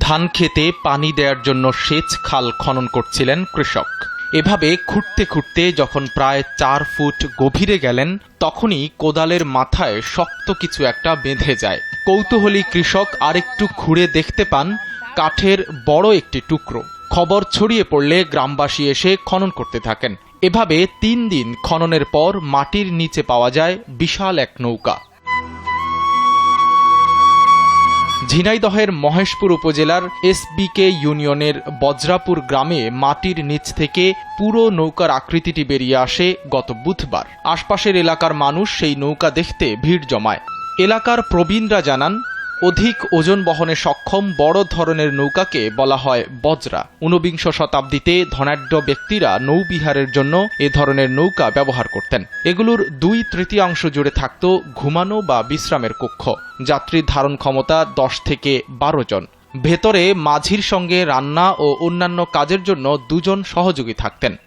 ধান খেতে পানি দেওয়ার জন্য সেচ খাল খনন করছিলেন কৃষক। এভাবে খুঁড়তে খুঁড়তে যখন প্রায় চার ফুট গভীরে গেলেন, তখনই কোদালের মাথায় শক্ত কিছু একটা বেঁধে যায়। কৌতূহলী কৃষক আরেকটু খুঁড়ে দেখতে পান, কাঠের বড় একটি টুকরো। খবর ছড়িয়ে পড়লে গ্রামবাসী এসে খনন করতে থাকেন। এভাবে তিন দিন খননের পর মাটির নিচে পাওয়া যায় বিশাল এক নৌকা। ঝিনাইদহের মহেশপুর উপজেলার এসবিকে ইউনিয়নের বজ্রাপুর গ্রামে মাটির নিচ থেকে পুরো নৌকার আকৃতিটি বেরিয়ে আসে গত বুধবার। আশপাশের এলাকার মানুষ সেই নৌকা দেখতে ভিড় জমায়। এলাকার প্রবীণরা জানান অধিক ওজন বহনে সক্ষম বড় ধরনের নৌকাকে বলা হয় বজ্রা। ঊনবিংশ শতাব্দীতে ধনাঢ্য ব্যক্তিরা নৌবিহারের জন্য এ ধরনের নৌকা ব্যবহার করতেন। এগুলোর দুই তৃতীয়াংশ জুড়ে থাকত ঘুমানো বা বিশ্রামের কক্ষ। যাত্রীর ধারণ ক্ষমতা দশ থেকে বারো জন। ভেতরে মাঝির সঙ্গে রান্না ও অন্যান্য কাজের জন্য দুজন সহযোগী থাকতেন।